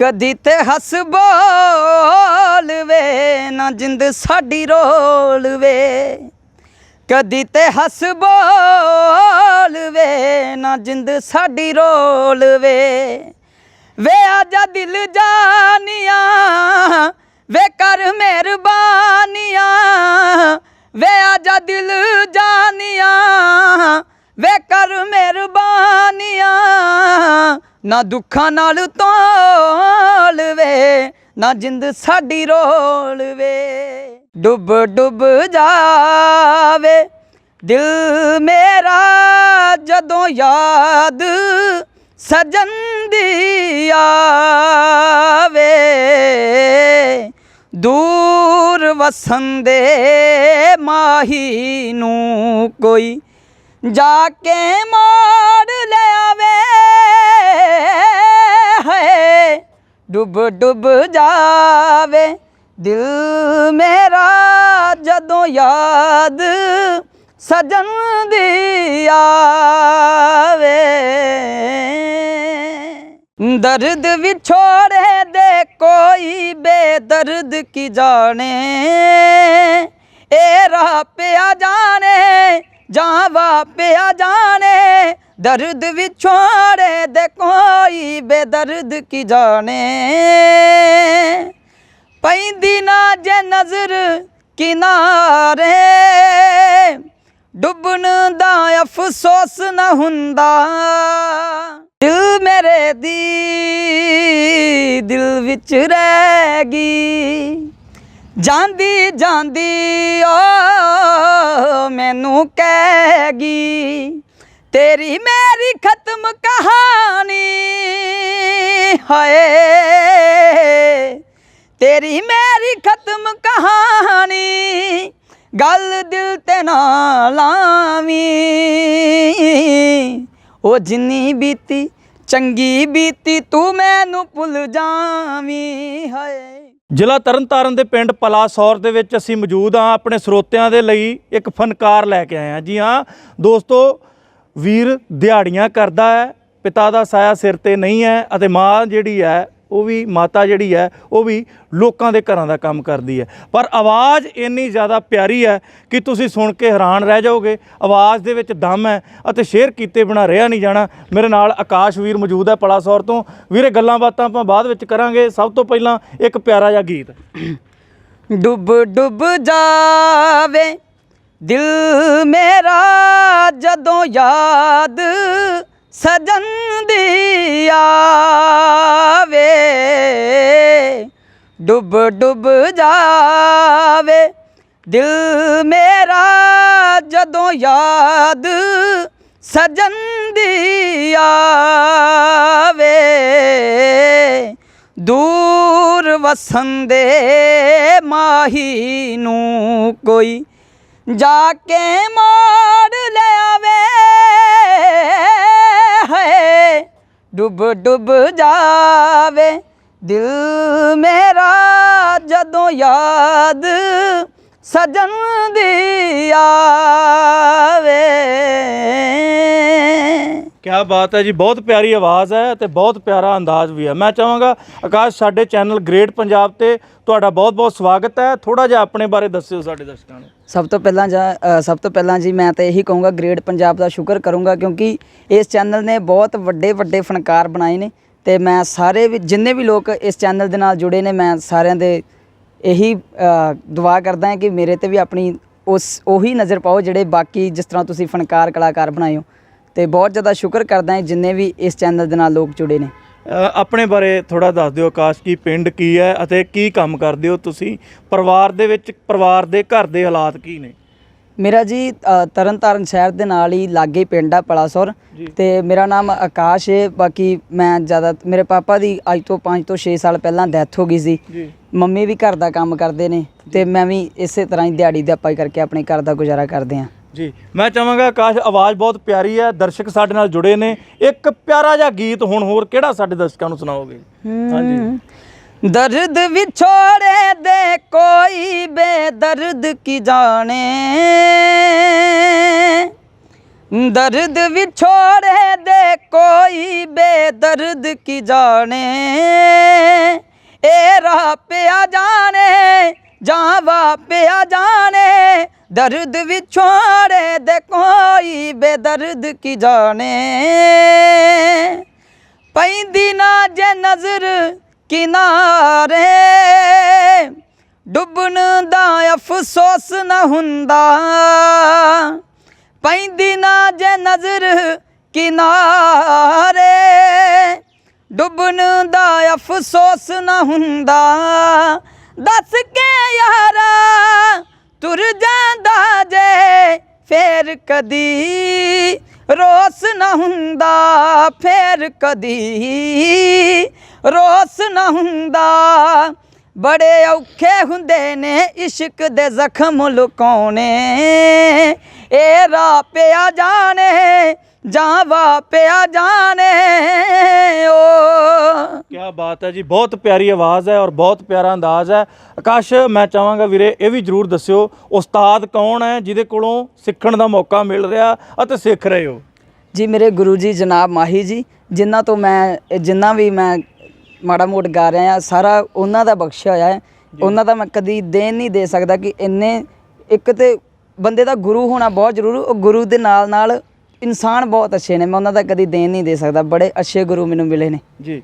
ਕਦੀ ਤੇ ਹੱਸ ਬੋਲ ਵੇ, ਨਾ ਜਿੰਦ ਸਾਡੀ ਰੋਲ ਵੇ। ਕਦੀ ਤੇ ਹੱਸ ਬੋਲ ਵੇ, ਨਾ ਜਿੰਦ ਸਾਡੀ ਰੋਲ ਵੇ। ਵੇ ਆਜਾ ਦਿਲ ਜਾਨੀਆਂ, ਵੇ ਕਰ ਮਿਹਰਬਾਨੀਆਂ। ਵੇ ਆਜਾ ਦਿਲ ਜਾਨੀਆਂ, ਵੇ ਕਰ ਮਿਹਰਬਾਨੀਆਂ। ਨਾ ਦੁੱਖਾਂ ਨਾਲ ਤੋਲ ਵੇ, ਨਾ ਜਿੰਦ ਸਾਡੀ ਰੋਲ ਵੇ। ਡੁੱਬ ਡੁੱਬ ਜਾਵੇ ਦਿਲ ਮੇਰਾ ਜਦੋਂ ਯਾਦ ਸਜਨ ਦੀ ਆਵੇ। ਦੂਰ ਵਸੰਦੇ ਮਾਹੀ ਨੂੰ ਕੋਈ ਜਾ ਕੇ ਮੋੜ ਡੁੱਬ ਡੁੱਬ ਜਾਵੇ। ਦਿਲ ਮੇਰਾ ਜਦੋਂ ਯਾਦ ਸਜਣ ਦੀ ਆਵੇ। ਦਰਦ ਵਿਛੋੜੇ ਦੇ ਕੋਈ ਬੇਦਰਦ ਕੀ ਜਾਣੇ। ਏ ਰਾਹ ਪਿਆ ਜਾਣੇ ਜਾਂ ਵਾਪਿਆ ਜਾਣੇ। ਦਰਦ ਵਿਛੋੜੇ ਦੇ ਕੋਈ ਬੇਦਰਦ ਕੀ ਜਾਣੇ? ਪੈਂਦੀ ਨਾ ਜੇ ਨਜ਼ਰ ਕਿਨਾਰੇ, ਡੁੱਬਣ ਦਾ ਅਫਸੋਸ ਨਾ ਹੁੰਦਾ। ਦਿਲ ਮੇਰੇ ਦੀ ਦਿਲ ਵਿੱਚ ਰਹਿ ਗਈ। ਜਾਂਦੀ ਜਾਂਦੀ, ਓ ਮੈਨੂੰ ਕਹਿ ਗਈ ਤੇਰੀ ਮੇਰੀ ਖਤਮ ਕਹਾਣੀ, ਹਾਏ। ਤੇਰੀ ਮੇਰੀ ਖਤਮ ਕਹਾਣੀ, ਗੱਲ ਦਿਲ ਤੇ ਨਾ ਲਾਵੀਂ। ਉਹ ਜਿੰਨੀ ਬੀਤੀ, ਚੰਗੀ ਬੀਤੀ ਤੂੰ ਮੈਨੂੰ ਭੁੱਲ ਜਾਵੀਂ, ਹਾਏ। ਜ਼ਿਲ੍ਹਾ ਤਰਨਤਾਰਨ ਦੇ ਪਿੰਡ ਪਲਾਸੌਰ ਦੇ ਵਿੱਚ ਅਸੀਂ ਮੌਜੂਦ ਹਾਂ, ਆਪਣੇ ਸਰੋਤਿਆਂ ਦੇ ਲਈ ਇੱਕ ਫਨਕਾਰ ਲੈ ਕੇ ਆਏ ਹਾਂ। ਜੀ ਹਾਂ, ਦੋਸਤੋ ਵੀਰ ਦਿਹਾੜੀਆਂ ਕਰਦਾ ਹੈ, ਪਿਤਾ ਦਾ ਸਾਇਆ ਸਿਰ ਤੇ ਨਹੀਂ ਹੈ ਅਤੇ ਮਾਂ ਜਿਹੜੀ ਹੈ, ਉਹ ਵੀ ਮਾਤਾ ਜਿਹੜੀ ਹੈ, ਉਹ ਵੀ ਲੋਕਾਂ ਦੇ ਘਰਾਂ ਦਾ ਕੰਮ ਕਰਦੀ ਹੈ। ਪਰ ਆਵਾਜ਼ ਇੰਨੀ ਜ਼ਿਆਦਾ ਪਿਆਰੀ ਹੈ ਕਿ ਤੁਸੀਂ ਸੁਣ ਕੇ ਹੈਰਾਨ ਰਹਿ ਜਾਓਗੇ। ਆਵਾਜ਼ ਦੇ ਵਿੱਚ ਦਮ ਹੈ ਅਤੇ ਸ਼ੇਅਰ ਕੀਤੇ ਬਿਨਾ ਰਿਹਾ ਨਹੀਂ ਜਾਣਾ। ਮੇਰੇ ਨਾਲ ਆਕਾਸ਼ ਵੀਰ ਮੌਜੂਦ ਹੈ ਪਲਾਸੌਰ ਤੋਂ। ਵੀਰੇ, ਗੱਲਾਂ ਬਾਤਾਂ ਆਪਾਂ ਬਾਅਦ ਵਿੱਚ ਕਰਾਂਗੇ। ਸਭ ਤੋਂ ਪਹਿਲਾਂ ਇੱਕ ਪਿਆਰਾ ਜਿਹਾ ਗੀਤ। ਡੁੱਬ ਡੁੱਬ ਜਾਵੇ। ਦਿਲ ਮੇਰਾ ਜਦੋਂ ਯਾਦ ਸਜਨ ਦੀ ਆਵੇ, ਡੁੱਬ ਡੁੱਬ ਜਾਵੇ। ਦਿਲ ਮੇਰਾ ਜਦੋਂ ਯਾਦ ਸਜਨ ਦੀ ਆਵੇ, ਦੂਰ ਵਸੰਦੇ ਮਾਹੀ ਨੂੰ ਕੋਈ ਜਾ ਕੇ ਮੋੜ ਲਿਆਵੇ। ਹੈ ਡੁੱਬ ਡੁੱਬ ਜਾਵੇ। ਦਿਲ ਮੇਰਾ ਜਦੋਂ ਯਾਦ ਸਜਨ ਦੀ ਆਵੇ। ਕਿਆ ਬਾਤ ਹੈ ਜੀ, ਬਹੁਤ ਪਿਆਰੀ ਆਵਾਜ਼ ਹੈ ਤੇ ਬਹੁਤ ਪਿਆਰਾ ਅੰਦਾਜ਼ ਵੀ ਹੈ। ਮੈਂ ਚਾਹਾਂਗਾ, ਆਕਾਸ਼, ਸਾਡੇ ਚੈਨਲ ਗ੍ਰੇਟ ਪੰਜਾਬ ਤੇ ਤੁਹਾਡਾ ਬਹੁਤ-ਬਹੁਤ ਸਵਾਗਤ ਹੈ। ਥੋੜਾ ਜਿਹਾ ਆਪਣੇ ਬਾਰੇ ਦੱਸਿਓ ਸਾਡੇ ਦਰਸ਼ਕਾਂ ਨੂੰ। ਸਭ ਤੋਂ ਪਹਿਲਾਂ ਜਾਂ ਸਭ ਤੋਂ ਪਹਿਲਾਂ ਜੀ, ਮੈਂ ਤਾਂ ਇਹੀ ਕਹੂੰਗਾ, ਗ੍ਰੇਟ ਪੰਜਾਬ ਦਾ ਸ਼ੁਕਰ ਕਰੂੰਗਾ ਕਿਉਂਕਿ ਇਸ ਚੈਨਲ ਨੇ ਬਹੁਤ ਵੱਡੇ ਵੱਡੇ ਫਨਕਾਰ ਬਣਾਏ ਨੇ ਤੇ ਮੈਂ ਸਾਰੇ ਵੀ, ਜਿੰਨੇ ਵੀ ਲੋਕ ਇਸ ਚੈਨਲ ਦੇ ਨਾਲ ਜੁੜੇ ਨੇ, ਮੈਂ ਸਾਰਿਆਂ ਦੇ ਇਹੀ ਦੁਆ ਕਰਦਾ ਹਾਂ ਕਿ ਮੇਰੇ ਤੇ ਵੀ ਆਪਣੀ ਉਸ, ਉਹੀ ਨਜ਼ਰ ਪਾਓ ਜਿਹੜੇ ਬਾਕੀ ਜਿਸ ਤਰ੍ਹਾਂ ਤੁਸੀਂ ਫਨਕਾਰ ਕਲਾਕਾਰ ਬਣਾਏ ਹੋ। ਤੇ ਬਹੁਤ ਜ਼ਿਆਦਾ ਸ਼ੁਕਰ ਕਰਦਾ ਹਾਂ ਜਿੰਨੇ ਵੀ ਇਸ ਚੈਨਲ ਦੇ ਨਾਲ ਲੋਕ ਜੁੜੇ ਨੇ। ਆਪਣੇ ਬਾਰੇ ਥੋੜਾ ਦੱਸ ਦਿਓ ਆਕਾਸ਼ ਕੀ ਪਿੰਡ ਕੀ ਹੈ ਅਤੇ ਕੀ ਕੰਮ ਕਰਦੇ ਹੋ ਤੁਸੀਂ? ਪਰਿਵਾਰ ਦੇ ਵਿੱਚ ਪਰਿਵਾਰ ਦੇ ਘਰ ਦੇ ਹਾਲਾਤ ਕੀ ਨੇ? ਮੇਰਾ ਜੀ ਤਰਨਤਾਰਨ ਸ਼ਹਿਰ ਦੇ ਨਾਲ ਹੀ ਲਾਗੇ ਪਿੰਡ ਆ ਪਲਾਸੌਰ। ਤੇ ਮੇਰਾ ਨਾਮ ਆਕਾਸ਼ ਹੈ ਬਾਕੀ ਮੈਂ ਜ਼ਿਆਦਾ ਮੇਰੇ ਪਾਪਾ ਦੀ ਅੱਜ ਤੋਂ 5 ਤੋਂ 6 ਸਾਲ ਪਹਿਲਾਂ ਡੈਥ ਹੋ ਗਈ ਸੀ। ਮੰਮੀ ਵੀ ਘਰ ਦਾ ਕੰਮ ਕਰਦੇ ਨੇ ਤੇ ਮੈਂ ਵੀ ਇਸੇ ਤਰ੍ਹਾਂ ਹੀ ਦਿਹਾੜੀ ਦਾ ਪਾਈ ਕਰਕੇ ਆਪਣੇ ਘਰ ਦਾ ਗੁਜ਼ਾਰਾ ਕਰਦੇ ਹਾਂ। ਜੀ, ਮੈਂ ਚਾਹਾਂਗਾ ਆਕਾਸ਼, ਆਵਾਜ਼ ਬਹੁਤ ਪਿਆਰੀ ਹੈ, ਦਰਸ਼ਕ ਸਾਡੇ ਨਾਲ ਜੁੜੇ ਨੇ। ਇੱਕ ਪਿਆਰਾ ਜਿਹਾ ਗੀਤ ਹੁਣ ਹੋਰ ਕਿਹੜਾ ਸਾਡੇ ਦਰਸ਼ਕਾਂ ਨੂੰ ਸੁਣਾਓਗੇ? ਹਾਂਜੀ। ਦਰਦ ਵਿਛੋੜੇ ਦੇ ਕੋਈ ਬੇਦਰਦ ਕੀ ਜਾਣੇ? ਦਰਦ ਵਿਛੋੜੇ ਦੇ ਕੋਈ ਬੇਦਰਦ ਕੀ ਜਾਣੇ? ਪਿਆ ਜਾਣੇ, ਜਾਂ ਵਾਪਿਆ ਜਾਣੇ ਦਰਦ ਵਿਛੋੜੇ ਦੇ ਕੋਈ ਬੇਦਰਦ ਕੀ ਜਾਣੇ? ਪੈਂਦੀ ਨਾ ਜੇ ਨਜ਼ਰ ਕਿਨਾਰੇ, ਡੁੱਬਣ ਦਾ ਅਫਸੋਸ ਨਾ ਹੁੰਦਾ। ਪੈਂਦੀ ਨਾ ਜੇ ਨਜ਼ਰ ਕਿਨਾਰੇ, ਡੁੱਬਣ ਦਾ ਅਫਸੋਸ ਨਾ ਹੁੰਦਾ। ਦੱਸ ਕੇ ਯਾਰਾ ਤੁਰ ਜਾਂਦਾ ਜੇ ਫੇਰ ਕਦੀ ਰੋਸ ਨਾ ਹੁੰਦਾ, ਫੇਰ ਕਦੀ ਰੋਸ ਨਾ ਹੁੰਦਾ। ਬੜੇ ਔਖੇ ਹੁੰਦੇ ਨੇ ਇਸ਼ਕ ਦੇ ਜ਼ਖਮ ਲੁਕਾਉਣੇ, ਇਹ ਰਾਹ ਪਿਆ ਜਾਣੇ। ਜਾਂ ਵਾਪਿਆ ਜਾਣੇ ਓ। ਕੀ ਬਾਤ ਹੈ ਜੀ ਬਹੁਤ ਪਿਆਰੀ ਆਵਾਜ਼ ਹੈ ਔਰ ਬਹੁਤ ਪਿਆਰਾ ਅੰਦਾਜ਼ ਹੈ। ਆਕਾਸ਼ ਮੈਂ ਚਾਹਾਂਗਾ ਵੀਰੇ ਇਹ ਵੀ ਜਰੂਰ ਦੱਸਿਓ ਉਸਤਾਦ ਕੌਣ ਹੈ ਜਿਹਦੇ ਕੋਲੋਂ ਸਿੱਖਣ ਦਾ ਮੌਕਾ ਮਿਲ ਰਿਹਾ ਅਤੇ ਸਿੱਖ ਰਹੇ ਹੋ? ਜੀ ਮੇਰੇ ਗੁਰੂ ਜੀ ਜਨਾਬ ਮਾਹੀ ਜੀ ਜਿਨ੍ਹਾਂ ਤੋਂ ਮੈਂ ਜਿੰਨਾ ਵੀ ਮੈਂ ਮਾੜਾ ਮੋਟ ਗਾ ਰਿਹਾ ਸਾਰਾ ਉਹਨਾਂ ਦਾ ਬਖਸ਼ਿਆ ਹੋਇਆ ਹੈ। ਉਹਨਾਂ ਦਾ ਮੈਂ ਕਦੀ ਦੇਣ ਨਹੀਂ ਦੇ ਸਕਦਾ ਕਿ ਇੰਨੇ ਇੱਕ ਤੇ ਬੰਦੇ ਦਾ ਗੁਰੂ ਹੋਣਾ ਬਹੁਤ ਜ਼ਰੂਰੀ ਉਹ ਗੁਰੂ ਦੇ ਨਾਲ ਨਾਲ ਇਨਸਾਨ ਬਹੁਤ ਅੱਛੇ ਨੇ, ਮੈਂ ਉਹਨਾਂ ਦਾ ਕਦੀ ਦੇਣ ਨਹੀਂ ਦੇ ਸਕਦਾ, ਬੜੇ ਅੱਛੇ ਗੁਰੂ ਮੈਨੂੰ ਮਿਲੇ ਨੇ। ਜੀ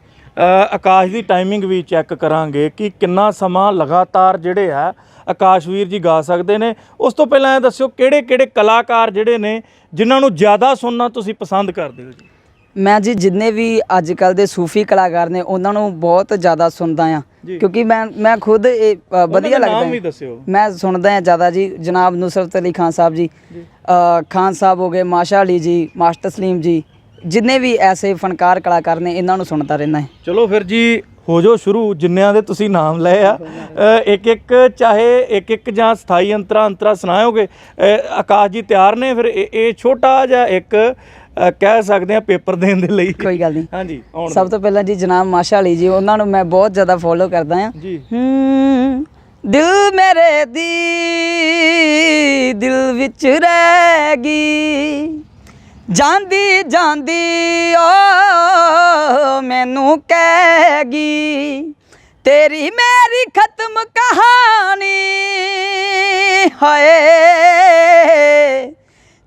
ਆਕਾਸ਼ ਦੀ ਟਾਈਮਿੰਗ ਵੀ ਚੈੱਕ ਕਰਾਂਗੇ ਕਿ ਕਿੰਨਾ ਸਮਾਂ ਲਗਾਤਾਰ ਜਿਹੜੇ ਆ ਆਕਾਸ਼ਵੀਰ ਜੀ ਗਾ ਸਕਦੇ ਨੇ। ਉਸ ਤੋਂ ਪਹਿਲਾਂ ਇਹ ਦੱਸਿਓ ਕਿਹੜੇ ਕਿਹੜੇ ਕਲਾਕਾਰ ਜਿਹੜੇ ਨੇ, ਜਿਨ੍ਹਾਂ ਨੂੰ ਜ਼ਿਆਦਾ ਸੁਣਨਾ ਤੁਸੀਂ ਪਸੰਦ ਕਰਦੇ ਹੋ ਜੀ? ਮੈਂ ਜੀ ਜਿੰਨੇ ਵੀ ਅੱਜ ਕੱਲ ਦੇ ਸੂਫੀ ਕਲਾਕਾਰ ਨੇ ਉਹਨਾਂ ਨੂੰ ਬਹੁਤ ਜ਼ਿਆਦਾ ਸੁਣਦਾ ਆ। ਕਿਉਂਕਿ ਮੈਂ ਮੈਂ ਖੁਦ ਇਹ ਅ, ਵਧੀਆ ਨਾਮ ਲੱਗਦਾ ਵੀ ਹੈ। ਦੱਸਿਓ। ਮੈਂ ਸੁਣਦਾ ਹਾਂ ਜ਼ਿਆਦਾ ਜੀ ਜਨਾਬ ਨੁਸਰਤ ਅਲੀ ਖਾਨ ਸਾਹਿਬ ਜੀ ਅ, ਖਾਨ ਸਾਹਿਬ ਹੋ ਗਏ ਮਾਸ਼ਾ ਅਲੀ ਜੀ ਮਾਸਟਰ ਸਲੀਮ ਜੀ ਜਿੰਨੇ ਵੀ ਐਸੇ ਫਨਕਾਰ ਕਲਾਕਾਰ ਨੇ ਇਹਨਾਂ ਨੂੰ ਸੁਣਦਾ ਰਹਿੰਦਾ ਹੈ ਚਲੋ ਫਿਰ ਜੀ ਹੋ ਜੋ ਸ਼ੁਰੂ ਜਿੰਨਿਆਂ ਦੇ ਤੁਸੀਂ ਨਾਮ ਲਏ ਆ ਇੱਕ ਇੱਕ ਚਾਹੇ ਇੱਕ ਇੱਕ ਜਾਂ ਸਥਾਈ ਅੰਤਰਾ ਅੰਤਰਾ ਸੁਣਾਓਗੇ ਅ, ਆਕਾਸ਼ ਜੀ ਤਿਆਰ ਨੇ ਫਿਰ ਇਹ ਇਹ ਛੋਟਾ ਜਿਹਾ ਇੱਕ ਕਹਿ ਸਕਦੇ ਆ ਪੇਪਰ ਦੇਣ ਦੇ ਲਈ। ਕੋਈ ਗੱਲ ਨਹੀਂ। ਹਾਂਜੀ ਆਉਣ ਸਭ ਤੋਂ ਪਹਿਲਾਂ ਜੀ ਜਨਾਬ ਮਾਸ਼ਾ ਅਲੀ ਜੀ ਉਹਨਾਂ ਨੂੰ ਮੈਂ ਬਹੁਤ ਜ਼ਿਆਦਾ ਫੋਲੋ ਕਰਦਾ ਜੀ। ਹੂੰ ਦਿਲ ਮੇਰੇ ਦੀ ਦਿਲ ਵਿੱਚ ਰਹਿ ਗਈ। ਜਾਂਦੀ ਜਾਂਦੀ ਓ ਮੈਨੂੰ ਕਹਿਗੀ ਤੇਰੀ ਮੇਰੀ ਖਤਮ ਕਹਾਣੀ ਹਾਏ।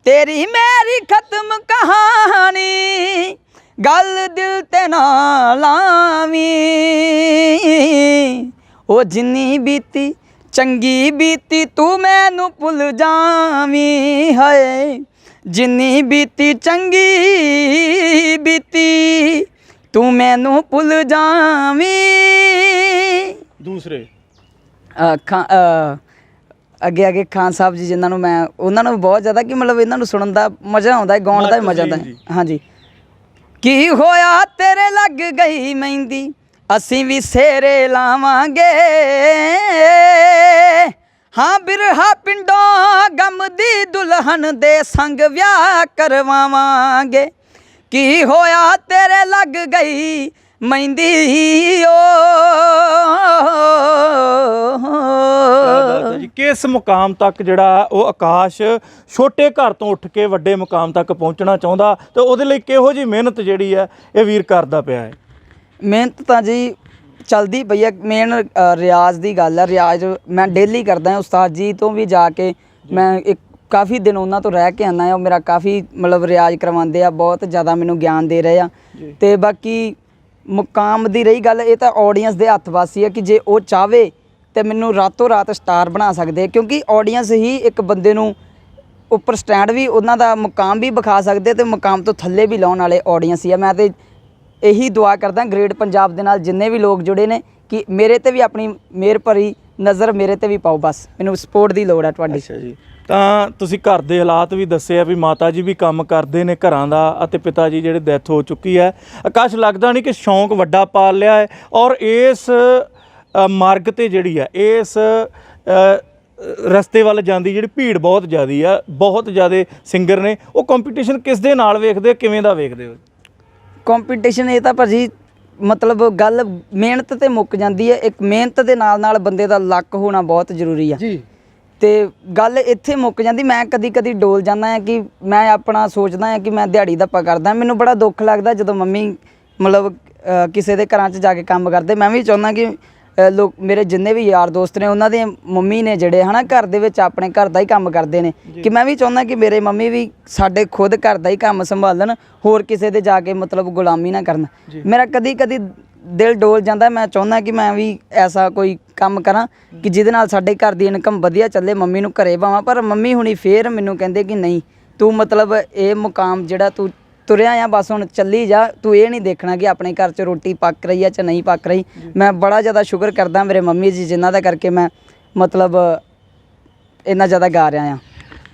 ਤੇਰੀ ਮੇਰੀ ਖਤਮ ਕਹਾਣੀ ਗੱਲ ਦਿਲ ਤੇ ਨਾ ਲਾਵੀਂ। ਉਹ ਜਿੰਨੀ ਬੀਤੀ ਚੰਗੀ ਬੀਤੀ ਤੂੰ ਮੈਨੂੰ ਭੁੱਲ ਜਾਵੀਂ ਹਾਏ। ਜਿੰਨੀ ਬੀਤੀ ਚੰਗੀ ਬੀਤੀ ਤੂੰ ਮੈਨੂੰ ਭੁੱਲ ਜਾਵੀਂ। ਦੂਸਰੇ। ਅ, ਖਾਂ ਅ, ਅੱਗੇ ਅੱਗੇ ਖਾਨ ਸਾਹਿਬ ਜੀ ਜਿਨ੍ਹਾਂ ਨੂੰ ਮੈਂ ਉਹਨਾਂ ਨੂੰ ਬਹੁਤ ਜ਼ਿਆਦਾ ਕਿ ਮਤਲਬ ਇਹਨਾਂ ਨੂੰ ਸੁਣਨ ਦਾ ਮਜ਼ਾ ਆਉਂਦਾ ਹੈ ਗਾਉਣ ਦਾ ਵੀ ਮਜ਼ਾ ਆਉਂਦਾ ਹੈ। ਹਾਂਜੀ। ਕੀ ਹੋਇਆ ਤੇਰੇ ਲੱਗ ਗਈ ਮਹਿੰਦੀ? ਅਸੀਂ ਵੀ ਸੇਰੇ ਲਾਵਾਂਗੇ। ਹਾਂ ਬਿਰਹਾ ਪਿੰਡੋਂ ਗਮ ਦੀ ਦੁਲਹਨ ਦੇ ਸੰਗ ਵਿਆਹ ਕਰਵਾਵਾਂਗੇ। ਕੀ ਹੋਇਆ ਤੇਰੇ ਲੱਗ ਗਈ ਮਹਿੰਦੀ ਓ। ਜੀ ਕਿਸ ਮੁਕਾਮ ਤੱਕ ਜਿਹੜਾ ਉਹ ਆਕਾਸ਼ ਛੋਟੇ ਘਰ ਤੋਂ ਉੱਠ ਕੇ ਵੱਡੇ ਮੁਕਾਮ ਤੱਕ ਪਹੁੰਚਣਾ ਚਾਹੁੰਦਾ ਤੇ ਉਹਦੇ ਲਈ ਕਿਹੋ ਜੀ ਮਿਹਨਤ ਜਿਹੜੀ ਹੈ ਇਹ ਵੀਰ ਕਰਦਾ ਪਿਆ ਹੈ? ਮਿਹਨਤ ਤਾਂ ਜੀ ਚਲਦੀ ਪਈ ਹੈ। ਮੇਨ ਰਿਆਜ਼ ਦੀ ਗੱਲ ਹੈ। ਰਿਆਜ਼ ਮੈਂ ਡੇਲੀ ਕਰਦਾ ਹਾਂ ਉਸਤਾਦ ਜੀ ਤੋਂ ਵੀ ਜਾ ਕੇ ਮੈਂ ਇੱਕ ਕਾਫੀ ਦਿਨ ਉਹਨਾਂ ਤੋਂ ਰਹਿ ਕੇ ਆਉਂਦਾ ਹਾਂ। ਉਹ ਮੇਰਾ ਕਾਫੀ ਮਤਲਬ ਰਿਆਜ਼ ਕਰਵਾਉਂਦੇ ਆ। ਬਹੁਤ ਜ਼ਿਆਦਾ ਮੈਨੂੰ ਗਿਆਨ ਦੇ ਰਹੇ ਆ। ਤੇ ਬਾਕੀ ਮੁਕਾਮ ਦੀ ਰਹੀ ਗੱਲ, ਇਹ ਤਾਂ ਆਡੀਅנס ਦੇ ਹੱਥ ਵਾਸੀ ਹੈ ਕਿ ਜੇ ਉਹ ਚਾਵੇ ਤੇ ਮੈਨੂੰ ਰਾਤੋਂ ਰਾਤ ਸਟਾਰ ਬਣਾ ਸਕਦੇ ਕਿਉਂਕਿ ਆਡੀਅנס ਹੀ ਇੱਕ ਬੰਦੇ ਨੂੰ ਉੱਪਰ ਸਟੈਂਡ ਵੀ ਉਹਨਾਂ ਦਾ ਮੁਕਾਮ ਵੀ ਵਿਖਾ ਸਕਦੇ ਤੇ ਮੁਕਾਮ ਤੋਂ ਥੱਲੇ ਵੀ ਲਾਉਣ ਵਾਲੇ ਆਡੀਅנס ਹੀ ਆ। ਮੈਂ ਤੇ ਇਹੀ ਦੁਆ ਕਰਦਾ ਗ੍ਰੇਡ ਪੰਜਾਬ ਦੇ ਨਾਲ ਜਿੰਨੇ ਵੀ ਲੋਕ ਜੁੜੇ ਨੇ ਕਿ ਮੇਰੇ ਤੇ ਵੀ ਆਪਣੀ ਮਿਹਰ ਭਰੀ ਨਜ਼ਰ ਮੇਰੇ ਤੇ ਵੀ ਪਾਓ ਬਸ। ਮੈਨੂੰ ਸਪੋਰਟ ਦੀ ਲੋੜ ਹੈ ਤੁਹਾਡੀ। ਤਾਂ ਤੁਸੀਂ ਘਰ ਦੇ ਹਾਲਾਤ ਵੀ ਦੱਸੇ ਆ ਵੀ ਮਾਤਾ ਜੀ ਵੀ ਕੰਮ ਕਰਦੇ ਨੇ ਘਰਾਂ ਦਾ ਅਤੇ ਪਿਤਾ ਜੀ ਜਿਹੜੇ ਡੈਥ ਹੋ ਚੁੱਕੀ ਹੈ। ਆਕਾਸ਼ ਲੱਗਦਾ ਨਹੀਂ ਕਿ ਸ਼ੌਂਕ ਵੱਡਾ ਪਾਲ ਲਿਆ ਹੈ ਔਰ ਇਸ ਮਾਰਗ ਤੇ ਜਿਹੜੀ ਹੈ ਇਸ ਰਸਤੇ ਵੱਲ ਜਾਂਦੀ ਜਿਹੜੀ ਭੀੜ ਬਹੁਤ ਜ਼ਿਆਦੀ ਆ ਬਹੁਤ ਜ਼ਿਆਦੇ ਸਿੰਗਰ ਨੇ ਉਹ ਕੰਪੀਟੀਸ਼ਨ ਕਿਸ ਦੇ ਨਾਲ ਵੇਖਦੇ ਹੋ, ਕਿਵੇਂ ਦਾ ਵੇਖਦੇ ਹੋ? ਕੰਪੀਟੀਸ਼ਨ ਇਹ ਤਾਂ ਭਾਜੀ ਮਤਲਬ ਗੱਲ ਮਿਹਨਤ ਤੇ ਮੁੱਕ ਜਾਂਦੀ ਹੈ ਇੱਕ ਮਿਹਨਤ ਦੇ ਨਾਲ ਨਾਲ ਬੰਦੇ ਦਾ ਲੱਕ ਹੋਣਾ ਬਹੁਤ ਜ਼ਰੂਰੀ ਆ। ਜੀ। ਤੇ ਗੱਲ ਇੱਥੇ ਮੁੱਕ ਜਾਂਦੀ ਮੈਂ ਕਦੀ ਕਦੀ ਡੋਲ ਜਾਂਦਾ ਹਾਂ ਕਿ ਮੈਂ ਆਪਣਾ ਸੋਚਦਾ ਹਾਂ ਕਿ ਮੈਂ ਦਿਹਾੜੀ ਦੱਪਾ ਕਰਦਾ। ਮੈਨੂੰ ਬੜਾ ਦੁੱਖ ਲੱਗਦਾ ਜਦੋਂ ਮੰਮੀ ਮਤਲਬ ਕਿਸੇ ਦੇ ਘਰਾਂ 'ਚ ਜਾ ਕੇ ਕੰਮ ਕਰਦੇ। ਮੈਂ ਵੀ ਚਾਹੁੰਦਾ ਕਿ ਲੋਕ ਮੇਰੇ ਜਿੰਨੇ ਵੀ ਯਾਰ ਦੋਸਤ ਨੇ ਉਹਨਾਂ ਦੇ ਮੰਮੀ ਨੇ ਜਿਹੜੇ ਹਨਾ ਘਰ ਦੇ ਵਿੱਚ ਆਪਣੇ ਘਰ ਦਾ ਹੀ ਕੰਮ ਕਰਦੇ ਨੇ। ਕਿ ਮੈਂ ਵੀ ਚਾਹੁੰਦਾ ਕਿ ਮੇਰੇ ਮੰਮੀ ਵੀ ਸਾਡੇ ਖੁਦ ਘਰ ਦਾ ਹੀ ਕੰਮ ਸੰਭਾਲਣ ਹੋਰ ਕਿਸੇ ਦੇ ਜਾ ਕੇ ਮਤਲਬ ਗੁਲਾਮੀ ਨਾ ਕਰਨ। ਮੇਰਾ ਕਦੀ ਕਦੀ ਦਿਲ ਡੋਲ ਜਾਂਦਾ। ਮੈਂ ਚਾਹੁੰਦਾ ਕਿ ਮੈਂ ਵੀ ਐਸਾ ਕੋਈ ਕੰਮ ਕਰਾਂ ਕਿ ਜਿਹਦੇ ਨਾਲ ਸਾਡੇ ਘਰ ਦੀ ਇਨਕਮ ਵਧੀਆ ਚੱਲੇ ਮੰਮੀ ਨੂੰ ਘਰੇ ਭਾਵਾਂ ਪਰ ਮੰਮੀ ਹੁਣੀ ਫੇਰ ਮੈਨੂੰ ਕਹਿੰਦੇ ਕਿ ਨਹੀਂ ਤੂੰ ਮਤਲਬ ਇਹ ਮੁਕਾਮ ਜਿਹੜਾ ਤੂੰ ਤੁਰਿਆ ਆ ਬਸ ਹੁਣ ਚੱਲੀ ਜਾ। ਤੂੰ ਇਹ ਨਹੀਂ ਦੇਖਣਾ ਕਿ ਆਪਣੇ ਘਰ 'ਚ ਰੋਟੀ ਪੱਕ ਰਹੀ ਆ ਜਾਂ ਨਹੀਂ ਪੱਕ ਰਹੀ। ਮੈਂ ਬੜਾ ਜ਼ਿਆਦਾ ਸ਼ੁਕਰ ਕਰਦਾ ਮੇਰੇ ਮੰਮੀ ਜੀ ਜਿਨ੍ਹਾਂ ਦਾ ਕਰਕੇ ਮੈਂ ਮਤਲਬ ਇੰਨਾ ਜ਼ਿਆਦਾ ਗਾ ਰਿਹਾ ਆ।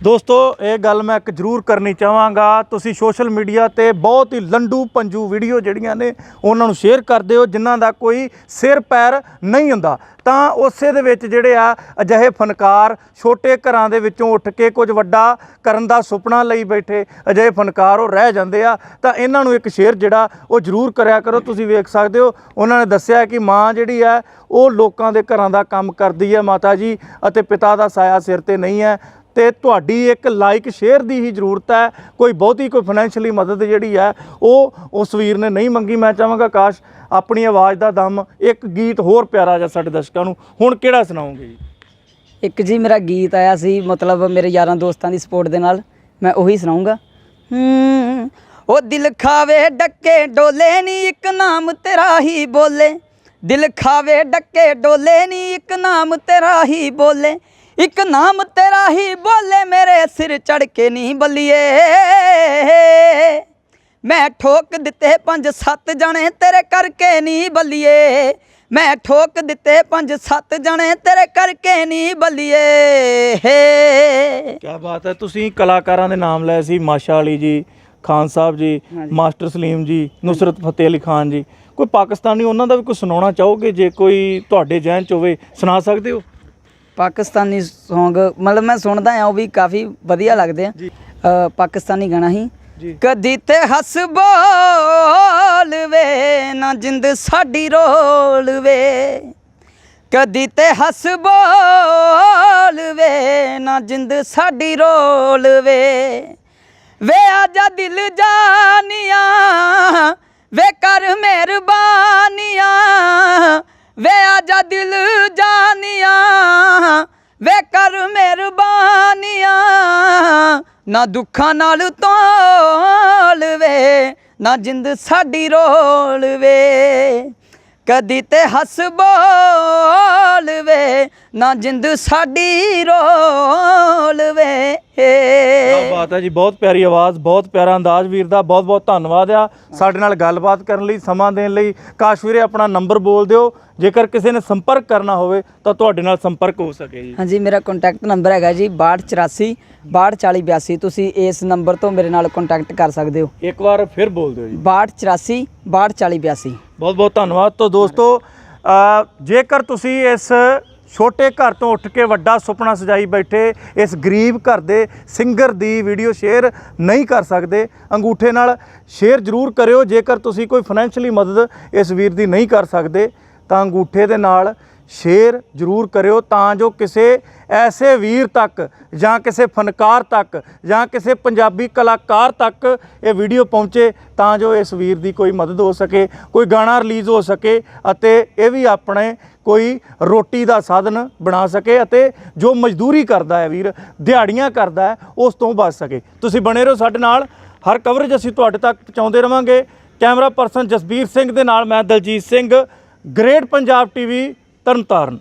ਦੋਸਤੋ, ਇਹ ਗੱਲ ਮੈਂ ਇੱਕ ਜ਼ਰੂਰ ਕਰਨੀ ਚਾਹਾਂਗਾ। ਤੁਸੀਂ ਸੋਸ਼ਲ ਮੀਡੀਆ ਤੇ ਬਹੁਤ ਹੀ ਲੰਡੂ ਪੰਜੂ ਵੀਡੀਓ ਜਿਹੜੀਆਂ ਨੇ, ਉਹਨਾਂ ਨੂੰ ਸ਼ੇਅਰ ਕਰਦੇ ਹੋ ਜਿਨ੍ਹਾਂ ਦਾ ਕੋਈ ਸਿਰ ਪੈਰ ਨਹੀਂ ਹੁੰਦਾ। ਤਾਂ ਉਸੇ ਦੇ ਵਿੱਚ ਜਿਹੜੇ ਆ, ਅਜਿਹੇ ਫਨਕਾਰ ਛੋਟੇ ਘਰਾਂ ਦੇ ਵਿੱਚੋਂ ਉੱਠ ਕੇ ਕੁਝ ਵੱਡਾ ਕਰਨ ਦਾ ਸੁਪਨਾ ਲਈ ਬੈਠੇ ਅਜਿਹੇ ਫਨਕਾਰ ਉਹ ਰਹਿ ਜਾਂਦੇ ਆ। ਤਾਂ ਇਹਨਾਂ ਨੂੰ ਇੱਕ ਸ਼ੇਅਰ ਜਿਹੜਾ, ਉਹ ਜ਼ਰੂਰ ਕਰਿਆ ਕਰੋ। ਤੁਸੀਂ ਵੇਖ ਸਕਦੇ ਹੋ, ਉਹਨਾਂ ਨੇ ਦੱਸਿਆ ਕਿ ਮਾਂ ਜਿਹੜੀ ਹੈ ਉਹ ਲੋਕਾਂ ਦੇ ਘਰਾਂ ਦਾ ਕੰਮ ਕਰਦੀ ਹੈ ਮਾਤਾ ਜੀ, ਅਤੇ ਪਿਤਾ ਦਾ ਸਾਇਆ ਸਿਰ ਤੇ ਨਹੀਂ ਹੈ। ਤੇ ਤੁਹਾਡੀ ਇੱਕ ਲਾਈਕ ਸ਼ੇਅਰ ਦੀ ਹੀ ਜ਼ਰੂਰਤ ਹੈ। ਕੋਈ ਬਹੁਤੀ ਕੋਈ ਫਾਈਨੈਂਸ਼ੀਅਲੀ ਮਦਦ ਜਿਹੜੀ ਹੈ, ਉਹ ਉਸ ਵੀਰ ਨੇ ਨਹੀਂ ਮੰਗੀ। ਮੈਂ ਚਾਹਾਂਗਾ ਕਾਸ਼ ਆਪਣੀ ਆਵਾਜ਼ ਦਾ ਦਮ ਇੱਕ ਗੀਤ ਹੋਰ ਪਿਆਰਾ ਜਿਹਾ ਸਾਡੇ ਦਰਸ਼ਕਾਂ ਨੂੰ। ਹੁਣ ਕਿਹੜਾ ਸੁਣਾਉਂਗੇ ਜੀ? ਇੱਕ ਜੀ ਮੇਰਾ ਗੀਤ ਆਇਆ ਸੀ, ਮਤਲਬ ਮੇਰੇ ਯਾਰਾਂ ਦੋਸਤਾਂ ਦੀ ਸਪੋਰਟ ਦੇ ਨਾਲ। ਮੈਂ ਉਹੀ ਸੁਣਾਉਂਗਾ। ਹੂੰ, ਉਹ ਦਿਲ ਖਾਵੇ ਡੱਕੇ ਡੋਲੇ ਨੀ, ਇੱਕ ਨਾਮ ਤੇਰਾ ਹੀ ਬੋਲੇ। ਦਿਲ ਖਾਵੇ ਡੱਕੇ ਡੋਲੇ ਨੀ, ਇੱਕ ਨਾਮ ਤੇਰਾ ਹੀ ਬੋਲੇ। ਇੱਕ ਨਾਮ ਤੇਰਾ ਹੀ ਬੋਲੇ ਮੇਰੇ ਸਿਰ ਚੜ ਕੇ ਨਹੀਂ ਬੱਲੀਏ। ਮੈਂ ਠੋਕ ਦਿੱਤੇ ਪੰਜ ਸੱਤ ਜਣੇ ਤੇਰੇ ਕਰਕੇ ਨਹੀਂ ਬੱਲੀਏ। ਮੈਂ ਠੋਕ ਦਿੱਤੇ ਪੰਜ ਸੱਤ ਜਣੇ ਤੇਰੇ ਕਰਕੇ ਨਹੀਂ ਬੱਲੀਏ। ਕੀ ਬਾਤ ਹੈ ਤੁਸੀਂ ਕਲਾਕਾਰਾਂ ਦੇ ਨਾਮ ਲਏ ਸੀ ਮਾਸ਼ਾ ਅਲੀ ਜੀ ਖਾਨ ਸਾਹਿਬ ਜੀ। ਮਾਸਟਰ ਸਲੀਮ ਜੀ ਨੁਸਰਤ ਫਤਿਹ ਅਲੀ ਖਾਨ ਜੀ। ਕੋਈ ਪਾਕਿਸਤਾਨੀ ਉਹਨਾਂ ਦਾ ਵੀ ਕੋਈ ਸੁਣਾਉਣਾ ਚਾਹੋਗੇ? ਜੇ ਕੋਈ ਤੁਹਾਡੇ ਜ਼ਿਹਨ ਚ ਹੋਵੇ ਸੁਣਾ ਸਕਦੇ ਹੋ? ਪਾਕਿਸਤਾਨੀ Song ਮਤਲਬ ਮੈਂ ਸੁਣਦਾ ਆ ਉਹ ਵੀ ਕਾਫੀ ਵਧੀਆ ਲੱਗਦੇ ਆ। ਜੀ। ਅ, ਪਾਕਿਸਤਾਨੀ ਗਾਣਾ ਹੀ। ਜੀ। ਕਦੀ ਤੇ ਹੱਸ ਬੋਲ ਵੇ ਨਾ ਜਿੰਦ ਸਾਡੀ ਰੋਲ ਵੇ। ਕਦੀ ਤੇ ਹੱਸ ਬੋਲ ਵੇ ਨਾ ਜਿੰਦ ਸਾਡੀ ਰੋਲ ਵੇ। ਵੇ ਆਜਾ ਦਿਲ ਜਾਨੀਆਂ ਵੇ ਕਰ ਮਿਹਰਬਾਨੀਆਂ। ਵੇ ਆਜਾ ਦਿਲ ਜਾਨੀਆਂ, ਵੇ ਕਰ ਮਿਹਰਬਾਨੀਆਂ। ਨਾ ਦੁੱਖਾਂ ਨਾਲ ਤੋਲ ਵੇ, ਨਾ ਜਿੰਦ ਸਾਡੀ ਰੋਲ ਵੇ। ਕਦੀ ਤੇ ਹੱਸ ਬੋਲ ਵੇ, ਨਾ ਜਿੰਦ ਸਾਡੀ ਰੋਲ ਵੇ। ਕੀ ਬਾਤ ਹੈ ਜੀ ਬਹੁਤ ਪਿਆਰੀ ਆਵਾਜ਼ ਬਹੁਤ ਪਿਆਰਾ ਅੰਦਾਜ਼ ਵੀਰ ਦਾ ਬਹੁਤ ਬਹੁਤ ਧੰਨਵਾਦ ਆ। ਸਾਡੇ ਨਾਲ ਗੱਲਬਾਤ ਕਰਨ ਲਈ ਸਮਾਂ ਦੇਣ ਲਈ। ਕਾਸ਼ ਵੀਰੇ ਆਪਣਾ ਨੰਬਰ ਬੋਲ ਦਿਓ ਜੇਕਰ ਕਿਸੇ ਨੇ ਸੰਪਰਕ ਕਰਨਾ ਹੋਵੇ ਤਾਂ ਤੁਹਾਡੇ ਨਾਲ ਸੰਪਰਕ ਹੋ ਸਕੇ ਜੀ। ਹਾਂਜੀ ਮੇਰਾ ਕੰਟੈਕਟ ਨੰਬਰ ਹੈਗਾ ਜੀ 6284 624082 ਤੁਸੀਂ ਇਸ ਨੰਬਰ ਤੋਂ ਮੇਰੇ ਨਾਲ ਕੰਟੈਕਟ ਕਰ ਸਕਦੇ ਹੋ। ਇੱਕ ਵਾਰ ਫਿਰ ਬੋਲ ਦਿਓ ਜੀ। 6284 624082 ਬਹੁਤ ਬਹੁਤ ਧੰਨਵਾਦ। ਤੋਂ ਦੋਸਤੋ ਅ, ਜੇਕਰ ਤੁਸੀਂ ਇਸ ਛੋਟੇ ਘਰ ਤੋਂ ਉੱਠ ਕੇ ਵੱਡਾ ਸੁਪਨਾ ਸਜਾਈ ਬੈਠੇ, ਇਸ ਗਰੀਬ ਘਰ ਦੇ ਸਿੰਗਰ ਦੀ ਵੀਡੀਓ ਸ਼ੇਅਰ ਨਹੀਂ ਕਰ ਸਕਦੇ। ਅੰਗੂਠੇ ਨਾਲ ਸ਼ੇਅਰ ਜ਼ਰੂਰ ਕਰਿਓ, ਜੇਕਰ ਤੁਸੀਂ ਕੋਈ ਫਾਈਨੈਂਸ਼ੀਅਲੀ ਮਦਦ ਇਸ ਵੀਰ ਦੀ ਨਹੀਂ ਕਰ ਸਕਦੇ, ਤਾਂ ਅੰਗੂਠੇ ਦੇ ਨਾਲ ਸ਼ੇਅਰ ਜ਼ਰੂਰ ਕਰਿਓ ਤਾਂ ਜੋ ਕਿਸੇ ਐਸੇ ਵੀਰ ਤੱਕ ਜਾਂ ਕਿਸੇ ਫਨਕਾਰ ਤੱਕ ਜਾਂ ਕਿਸੇ ਪੰਜਾਬੀ ਕਲਾਕਾਰ ਤੱਕ ਇਹ ਵੀਡੀਓ ਪਹੁੰਚੇ ਤਾਂ ਜੋ ਇਸ ਵੀਰ ਦੀ ਕੋਈ ਮਦਦ ਹੋ ਸਕੇ, ਕੋਈ ਗਾਣਾ ਰਿਲੀਜ਼ ਹੋ ਸਕੇ ਅਤੇ ਇਹ ਵੀ ਆਪਣੇ ਕੋਈ ਰੋਟੀ ਦਾ ਸਾਧਨ ਬਣਾ ਸਕੇ ਅਤੇ ਜੋ ਮਜ਼ਦੂਰੀ ਕਰਦਾ ਹੈ ਵੀਰ, ਦਿਹਾੜੀਆਂ ਕਰਦਾ ਹੈ, ਉਸ ਤੋਂ ਬਚ ਸਕੇ। ਤੁਸੀਂ ਬਣੇ ਰਹੋ ਸਾਡੇ ਨਾਲ। ਹਰ ਕਵਰੇਜ ਅਸੀਂ ਤੁਹਾਡੇ ਤੱਕ ਪਹੁੰਚਾਉਂਦੇ ਰਵਾਂਗੇ। ਕੈਮਰਾ ਪਰਸਨ ਜਸਬੀਰ ਸਿੰਘ ਦੇ ਨਾਲ ਮੈਂ Daljit Singh. Great Punjab TV Tarn Taran.